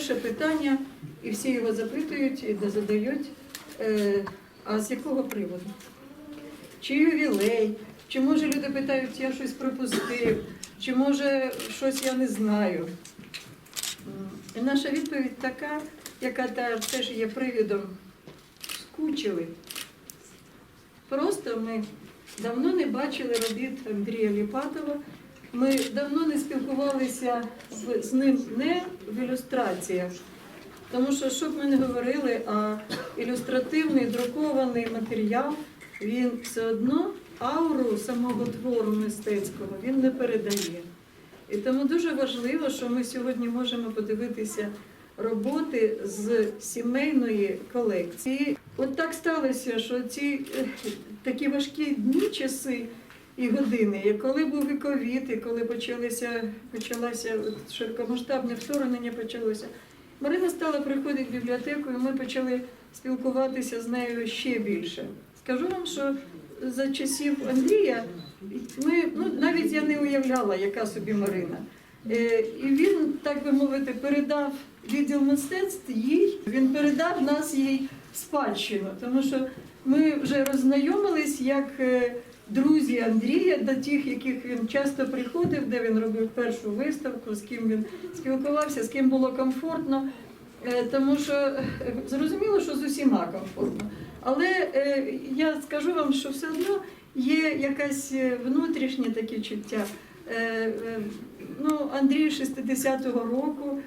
перше питання, і всі його запитують і задають. Е, а з якого приводу? Чи ювілей? Чи може люди питають, я щось пропустив, чи може щось я не знаю? І наша відповідь така, яка теж є привідом скучили. Просто ми давно не бачили робіт Андрія Ліпатова. Ми давно не спілкувалися з ним не в ілюстраціях. Тому що, що б ми не говорили, а ілюстративний друкований матеріал, він все одно ауру самого твору мистецького він не передає. І тому дуже важливо, що ми сьогодні можемо подивитися роботи з сімейної колекції. От так сталося, що ці е, такі важкі дні, часи і години, і коли був і ковід, і коли почалися, почалося широкомасштабне вторгнення почалося. Марина стала приходити в бібліотеку, і ми почали спілкуватися з нею ще більше. Скажу вам, що за часів Андрія ми ну навіть я не уявляла, яка собі Марина. Е, І він, так би мовити, передав відділ мистецтв їй. Він передав нас їй спадщину, тому що ми вже роззнайомились як е, друзі Андрія, до тих, яких він часто приходив, де він робив першу виставку, з ким він спілкувався, з ким було комфортно. Е, Тому що е, зрозуміло, що з усіма комфортно. Але е, я скажу вам, що все одно є якась е, внутрішнє таке чуття. Ну, Андрій 60-го року,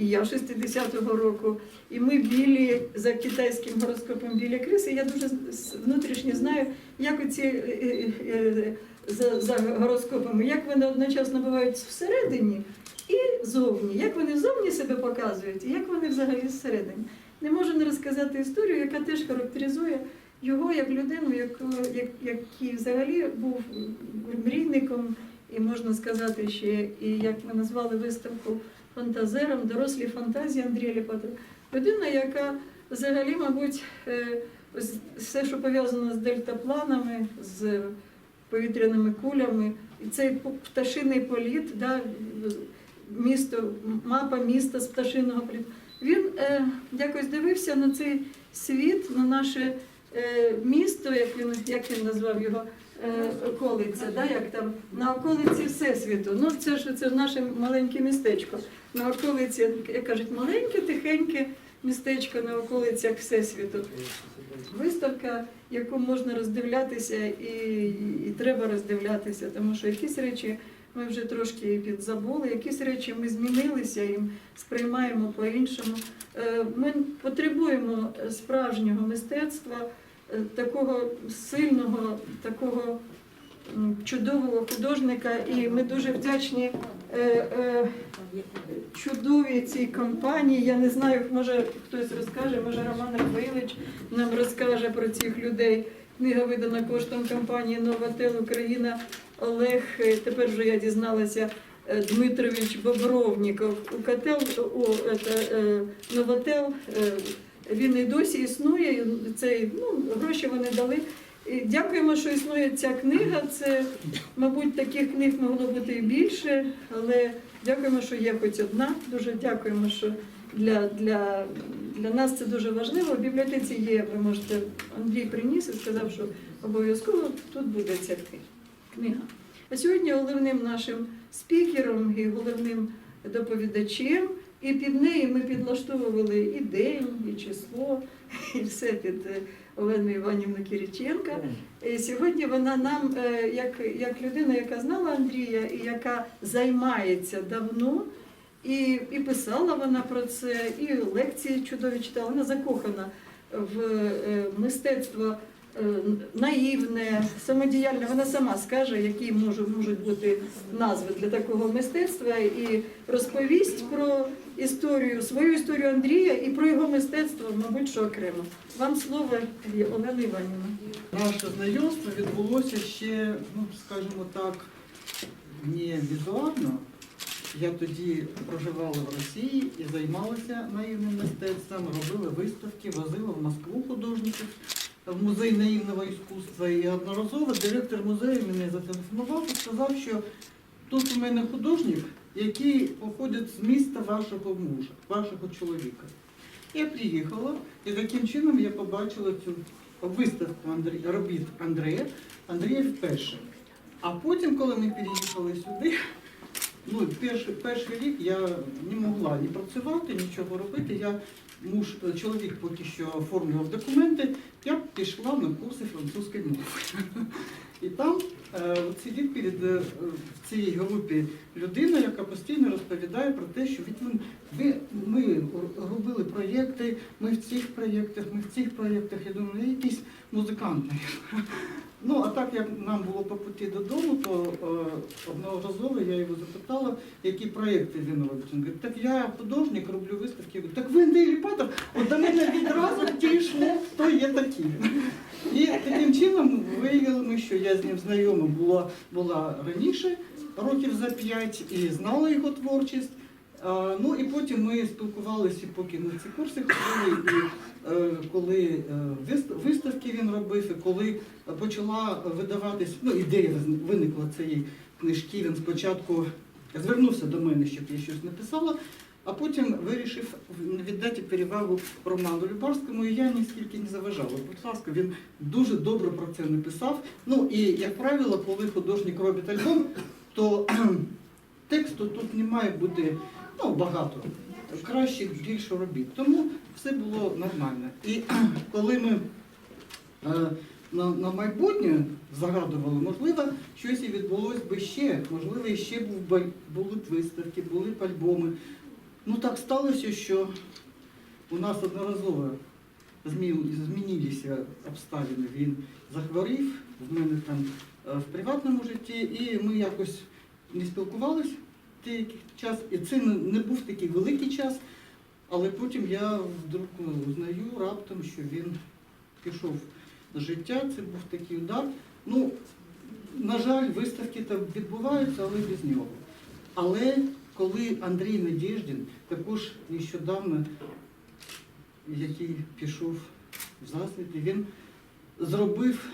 і я 60-го року, і ми білі за китайським гороскопом білі криси. Я дуже внутрішньо знаю, як оці е, е, е, за, за гороскопами, як вони одночасно бувають всередині і зовні, як вони зовні себе показують, і як вони взагалі всередині. Не можу не розказати історію, яка теж характеризує його як людину, яку- як, який взагалі був мрійником, і можна сказати ще, і як ми назвали виставку фантазером, дорослі фантазії Андрія Ліпатова. Людина, яка взагалі, мабуть, е, все, що пов'язано з дельтапланами, з повітряними кулями, і цей пташиний політ, да, місто, мапа міста з пташиного політу. Він е, якось дивився на цей світ, на наше е, місто, як він, як він назвав його, е, околиця, да, як там, на околиці Всесвіту. Ну, це ж це наше маленьке містечко. На околиці, як кажуть, маленьке, тихеньке містечко на околицях Всесвіту. Виставка, яку можна роздивлятися і, і треба роздивлятися, тому що якісь речі ми вже трошки підзабули, якісь речі ми змінилися і сприймаємо по-іншому. Е, Ми потребуємо справжнього мистецтва, е, такого сильного, такого чудового художника, і ми дуже вдячні е, е, чудовій цій компанії. Я не знаю, може хтось розкаже, може Роман Рафаїлович нам розкаже про цих людей. Книга видана коштом компанії Новотел Україна. Олег, е, тепер вже я дізналася, Дмитрович Бобровніков. У котел о, это, Новотел. Він і досі існує. Цей, ну, гроші вони дали. Дякуємо, що існує ця книга. Це, мабуть, таких книг могло бути і більше, але дякуємо, що є хоч одна. Дуже дякуємо, що для, для, для нас це дуже важливо. В бібліотеці є, ви можете, Андрій приніс і сказав, що обов'язково тут буде ця книга. А сьогодні головним нашим спікером і головним доповідачем, і під неї ми підлаштовували і день, і число, і все під е, Олену Іванівну Кириченка. І сьогодні вона нам, е, як, як людина, яка знала Андрія і яка займається давно, і, і писала вона про це, і лекції чудові читала. Вона закохана в е, мистецтво е, наївне, самодіяльне. Вона сама скаже, які можуть, можуть бути назви для такого мистецтва, і розповість про історію, свою історію Андрія і про його мистецтво, мабуть, що окремо. Вам слово, Олена Іванівна. Наше знайомство відбулося ще, ну скажімо так, не візуально. Я тоді проживала в Росії і займалася наївним мистецтвом, робила виставки, возила в Москву художників в музей наївного іскусства. І одноразово директор музею мене зателефонував і сказав, що тут у мене художник які походять з міста вашого мужа, вашого чоловіка. Я приїхала і таким чином я побачила цю виставку Андрі... робіт Андрея, Андрія вперше. А потім, коли ми переїхали сюди, ну, перший, перший рік я не могла ні працювати, нічого робити. Я муж, чоловік поки що оформлював документи, я пішла на курси французької мови. І там е, сидить перед е, в цій групі людина, яка постійно розповідає про те, що від ви, ми робили проєкти, ми в цих проєктах, ми в цих проєктах. Я думаю, я якийсь музикант. Ну, а так як нам було по путі додому, то е, одноразово я його запитала, які проєкти він робить. Він говорить, так я художник, роблю виставки. Так ви Андрій Ліпатов, от до мене відразу дійшло, хто є такий. І таким чином виявили ми, що я з ним знайома була, була раніше, років за п'ять, і знала його творчість. Ну і потім ми спілкувалися, поки на ці курси ходили, і е, коли е, виставки він робив, і коли почала видаватись, ну ідея виникла цієї книжки, він спочатку звернувся до мене, щоб я щось написала, а потім вирішив віддати перевагу Роману Любарському, і я ніскільки не заважала. Будь ласка, він дуже добре про це написав. Ну і, як правило, коли художник робить альбом, то тексту тут не має бути ну, багато. Краще більше робіт. Тому все було нормально. І коли ми е, на, на майбутнє загадували, можливо, щось і відбулось би ще, можливо, і ще був були б виставки, були б альбоми. Ну так сталося, що у нас одноразово змінилися обставини. Він захворів, в мене там е, в приватному житті, і ми якось не спілкувалися деякий час. І це не, був такий великий час, але потім я вдруг узнаю раптом, що він пішов з життя, це був такий удар. Ну, на жаль, виставки там відбуваються, але без нього. Але коли Андрій Надєждін, також нещодавно, який пішов в засліді, він зробив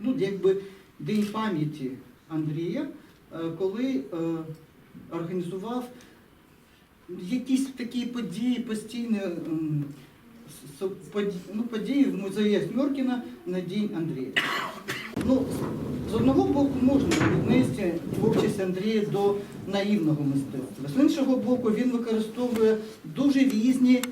ну, якби День пам'яті Андрія, е, коли е, організував якісь такі події поді- ну, події в музеї Смьоркіна на День Андрія. Ну, одного боку можна віднести творчість Андрія до наївного мистецтва. З іншого боку, він використовує дуже різні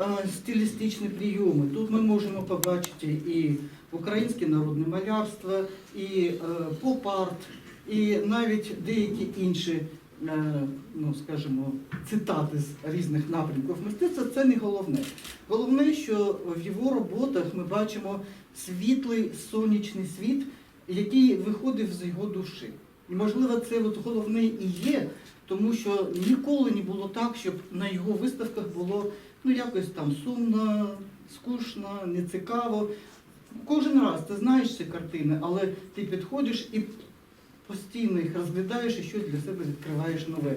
е, стилістичні прийоми. Тут ми можемо побачити і українське народне малярство, і е, поп-арт, і навіть деякі інші, е, ну скажімо, цитати з різних напрямків мистецтва. Це не головне. Головне, що в його роботах ми бачимо світлий сонячний світ, який виходив з його душі. І можливо, це от головне і є, тому що ніколи не було так, щоб на його виставках було ну якось там сумно, скучно, нецікаво. Кожен раз ти знаєш ці картини, але ти підходиш і постійно їх розглядаєш і щось для себе відкриваєш нове.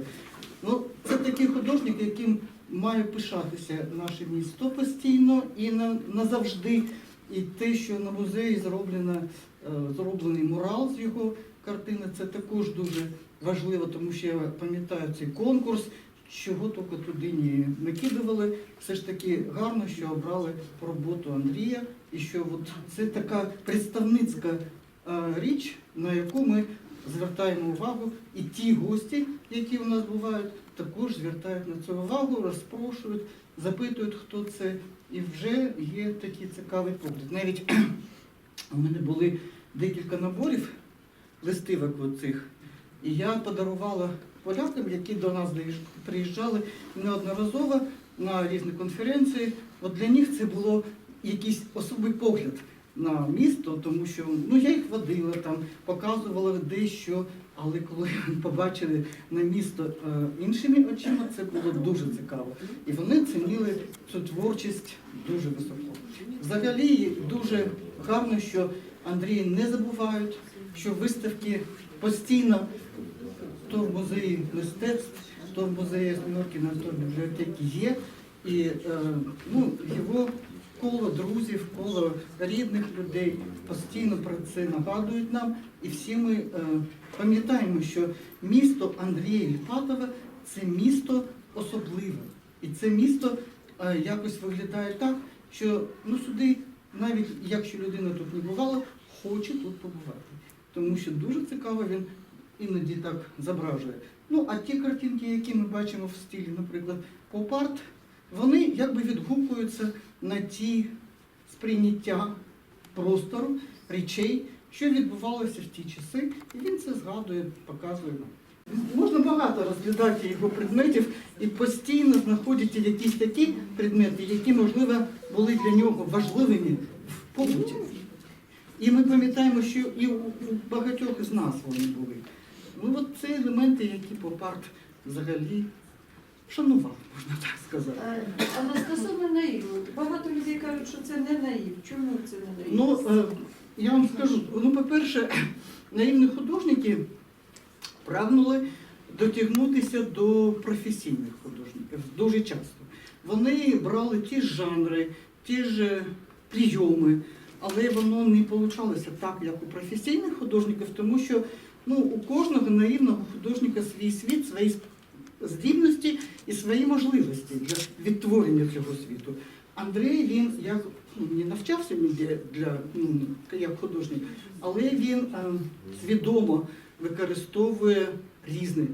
Ну, це такий художник, яким має пишатися наше місто постійно і на, назавжди. І те, що на музеї зроблено, е, зроблений мурал з його картини, це також дуже важливо, тому що я пам'ятаю цей конкурс, чого тільки туди не накидували. Все ж таки гарно, що обрали роботу Андрія, і що от це така представницька е, річ, на яку ми звертаємо увагу, і ті гості, які у нас бувають, також звертають на це увагу, розпрошують, запитують, хто це. І вже є такий цікавий погляд. Навіть у мене були декілька наборів листивок оцих, і я подарувала полякам, які до нас приїжджали неодноразово на різні конференції. От для них це було якийсь особий погляд на місто, тому що ну я їх водила там, показувала дещо, але коли побачили на місто е, іншими очима, це було дуже цікаво. І вони цінили цю творчість дуже високо. Взагалі дуже гарно, що Андрій не забувають, що виставки постійно то в музеї мистецтв, то в музеї Смілкіна, то в бібліотеки є. І е, ну, його коло друзів, коло рідних людей постійно про це нагадують нам. І всі ми е, пам'ятаємо, що місто Андрія Ліпатова це місто особливе. І це місто е, якось виглядає так, що ну, сюди, навіть якщо людина тут не бувала, хоче тут побувати. Тому що дуже цікаво він іноді так зображує. Ну, а ті картинки, які ми бачимо в стилі, наприклад, поп-арт, вони якби відгукуються на ті сприйняття простору, речей, що відбувалося в ті часи, і він це згадує, показує нам. Можна багато розглядати його предметів і постійно знаходити якісь такі предмети, які, можливо, були для нього важливими в побуті. І ми пам'ятаємо, що і у багатьох із нас вони були. Ну от це елементи, які поп-арт взагалі шанував, можна так сказати. А, а стосовно наїву, багато людей кажуть, що це не наїв. Чому це не наїв? Ну, е, я вам скажу, ну, по-перше, наївні художники прагнули дотягнутися до професійних художників дуже часто. Вони брали ті ж жанри, ті ж е, прийоми, але воно не вийшло так, як у професійних художників, тому що ну, у кожного наївного художника свій світ, свої здібності і свої можливості для відтворення цього світу. Андрій він як ну, не навчався ніде для ну, як художник, але він е, свідомо використовує різні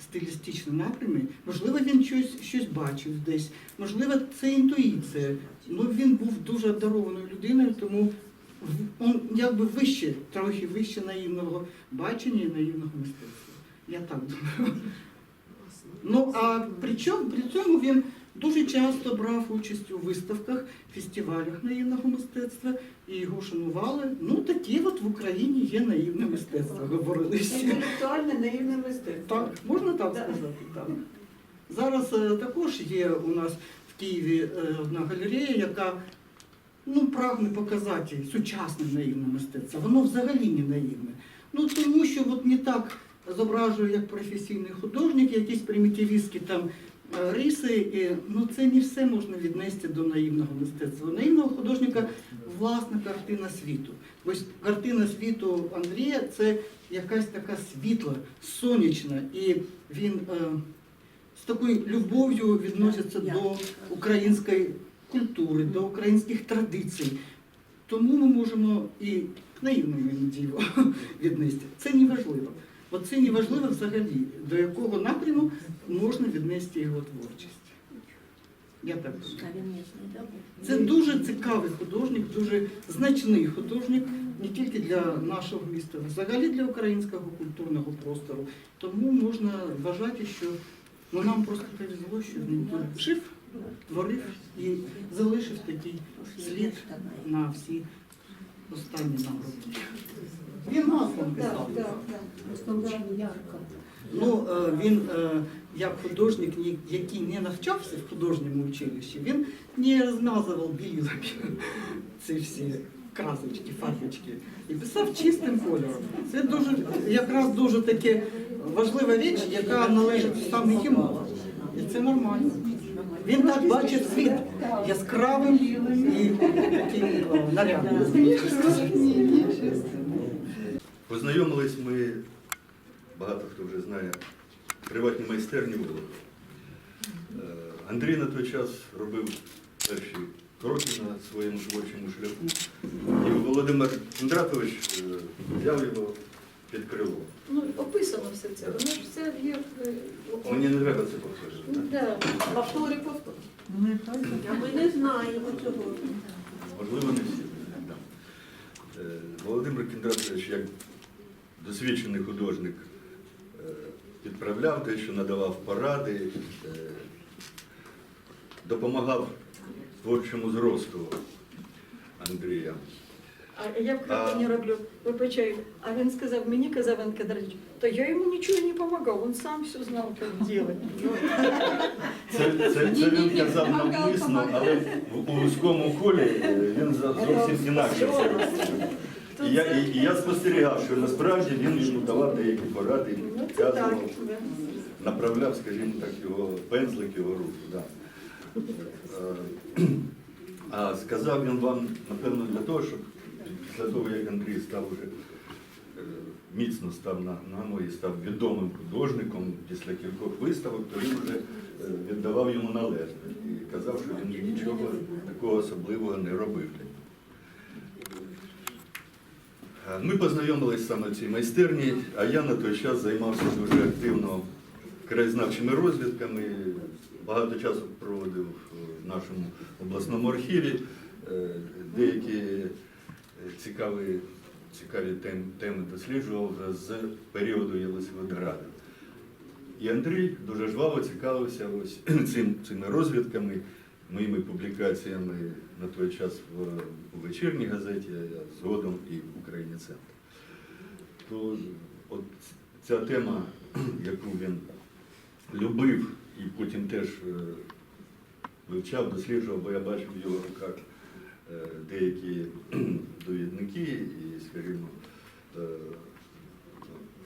стилістичні напрями. Можливо, він щось, щось бачив десь, можливо, це інтуїція. Ну він був дуже обдарованою людиною, тому в- он якби вище, трохи вище наївного бачення і наївного мистецтва. Я так думаю. Ну а при чому при цьому він дуже часто брав участь у виставках, фестивалях наївного мистецтва і його шанували. Ну такі от в Україні є наївне мистецтво, говорили всі. Інтелектуальне наївне мистецтво. Так, можна так Да. сказати? Так. Зараз е, також є у нас в Києві е, одна галерея, яка ну, прагне показати сучасне наївне мистецтво. Воно взагалі не наївне. Ну тому що от не так зображує, як професійний художник, якісь примітивістські там е, риси. І, ну це не все можна віднести до наївного мистецтва. Наївного художника власна картина світу. Ось картина світу Андрія це якась така світла, сонячна, і він е, з такою любов'ю відноситься до української культури, до українських традицій. Тому ми можемо і іноді його віднести. Це не важливо. От це не важливо взагалі, до якого напряму можна віднести його творчість. Я так думаю. Це дуже цікавий художник, дуже значний художник не тільки для нашого міста, а взагалі для українського культурного простору. Тому можна вважати, що ну, нам просто повезло, що він жив, творив і залишив такий слід на всі останні нам роки. Він гаслом Так, писав. так, так. Ну, е, він е, як художник, який не навчався в художньому училищі, він не розмазував білилами ці всі красочки, фарбочки і писав чистим кольором. Це дуже якраз дуже таке важлива річ, яка належить саме йому. І це нормально. Він так бачить світ яскравим і таким е, нарядним. Познайомились ми, багато хто вже знає, в приватній майстерні було. Е, Андрій на той час робив перші кроки на своєму творчому шляху. І Володимир Кондратович е, взяв його під крило. Ну, описано все це. Воно ж все є. в- Мені не треба це Ну, повторювати. да. Повтори. А ми не знаємо цього. Можливо, не всі. Е, Володимир Кіндратович, як досвідчений художник, е, підправляв дещо, надавав поради, е, допомагав творчому зросту Андрія. А я в картині роблю, вибачаю. А він сказав, мені казав Іван Кедрович, то я йому нічого не допомагав, він сам все знав, як робити. Це, це, це він казав навмисно, але в- у вузькому колі е, він зовсім інакше. І я, і, і я спостерігав, що насправді він йому давав деякі поради, Ну, підказував. направляв, скажімо так, його пензлик, його руку. Да. Е, А сказав він вам, напевно, для того, щоб після того, як Андрій став уже е, міцно став на ноги і став відомим художником після кількох виставок, то він вже е, віддавав йому належне і казав, що він нічого такого особливого не робив. Е, Ми познайомились саме в цій майстерні, а я на той час займався дуже активно краєзнавчими розвідками, багато часу проводив в нашому обласному архіві, е, деякі е, цікаві, цікаві теми досліджував з періоду Єлисаветграду. І Андрій дуже жваво цікавився ось цим, цими розвідками, моїми публікаціями на той час в, вечірній газеті, а згодом і в Україні Центр. То от ця тема, яку він любив і потім теж е, вивчав, досліджував, бо я бачив в його руках е, деякі довідники і, скажімо, е,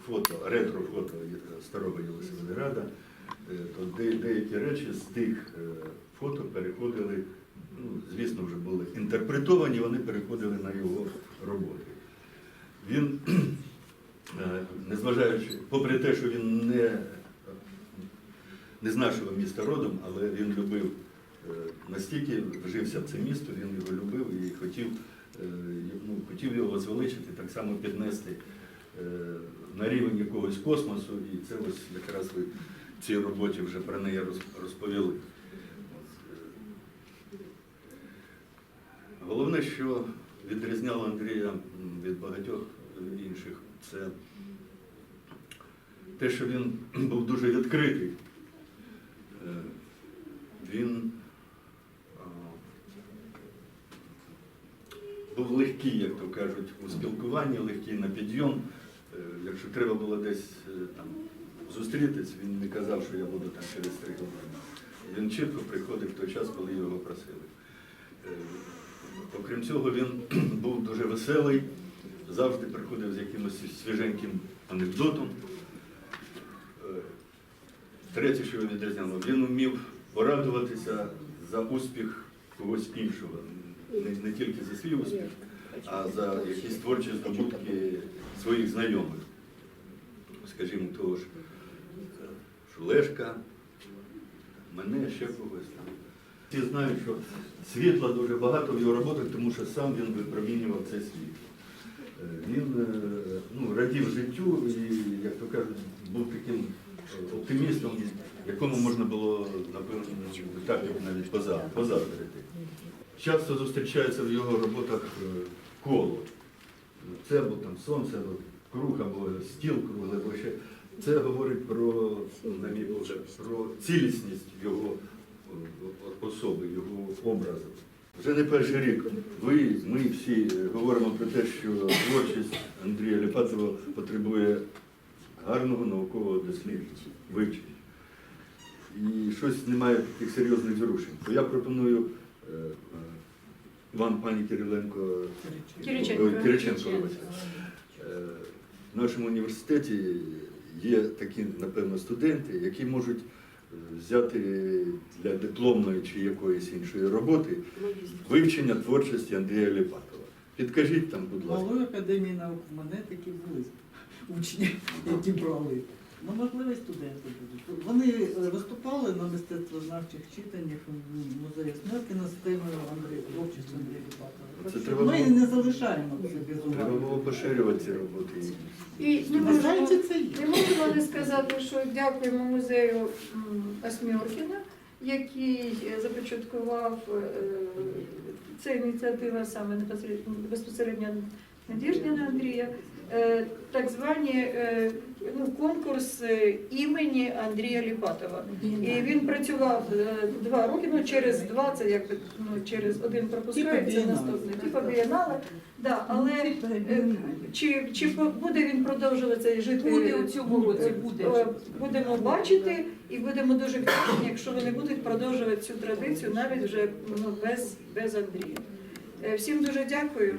фото, ретро-фото старого Єлисаветграда, де- деякі речі з тих е, фото переходили, ну, звісно, вже були інтерпретовані, вони переходили на його роботи. Він, е, незважаючи, попри те, що він не, не з нашого міста родом, але він любив е, настільки вжився в це місто, він його любив і хотів, е, ну, хотів його звеличити, так само піднести е, на рівень якогось космосу, і це ось якраз ви цій роботі вже про неї розповіли. Головне, що відрізняло Андрія від багатьох інших, це те, що він був дуже відкритий. Е, Він був легкий, як то кажуть, у спілкуванні, легкий на підйом. Е, Якщо треба було десь е, там зустрітись, він не казав, що я буду там через три години. Він чітко приходив в той час, коли його просили. Е, Окрім цього, він був дуже веселий, завжди приходив з якимось свіженьким анекдотом. Е, Третє, що його відрізняло, він вмів порадуватися за успіх когось іншого. Не, не тільки за свій успіх, а за якісь творчі здобутки своїх знайомих. Скажімо, того ж Шулешка, мене, ще когось там. Всі знають, що світла дуже багато в його роботах, тому що сам він випромінював це світло. Е, Він е, ну, радів життю і, як то кажуть, був таким оптимістом, якому можна було, напевно, так навіть поза- позаздрити. Часто зустрічається в його роботах е, коло. Це або там сонце, круг, або стіл круглий, або ще. Це говорить про, на мій погляд, про цілісність його о- особи, його образу. Вже не перший рік. Ви, ми всі е, говоримо про те, що творчість Андрія Ліпатова потребує гарного наукового дослідження, вивчення. І щось немає таких серйозних зрушень. То я пропоную е, е, вам, пані Кириленко, Кириченко. Кириченко. Е, В нашому університеті є такі, напевно, студенти, які можуть е, взяти для дипломної чи якоїсь іншої роботи вивчення творчості Андрія Ліпатова. Підкажіть там, будь ласка. Малої академії наук в мене такі були учні, які брали. Ну, можливо, і студенти будуть. Вони е, виступали на мистецтвознавчих читаннях в музеї Смеркіна з темою Андрія, творчості Андрія треба Ми було- не залишаємо це без Треба було поширювати ці роботи. І не є. не можу не сказати, що дякуємо музею Осьмьоркіна, який е, започаткував е, ця ініціатива саме непосередньо безпосередньо Надіждіна Андрія, так звані е, ну, конкурс е, імені Андрія Ліпатова. І він працював е, два роки, ну через два, це якби ну, через один пропускається Типа наступний, типу бієнале. Да, але е, чи, чи буде він продовжувати жити? Буде у цьому році, буде. Е, Будемо бачити і будемо дуже вдячні, якщо вони будуть продовжувати цю традицію навіть вже ну, без, без Андрія. Е, Всім дуже дякую.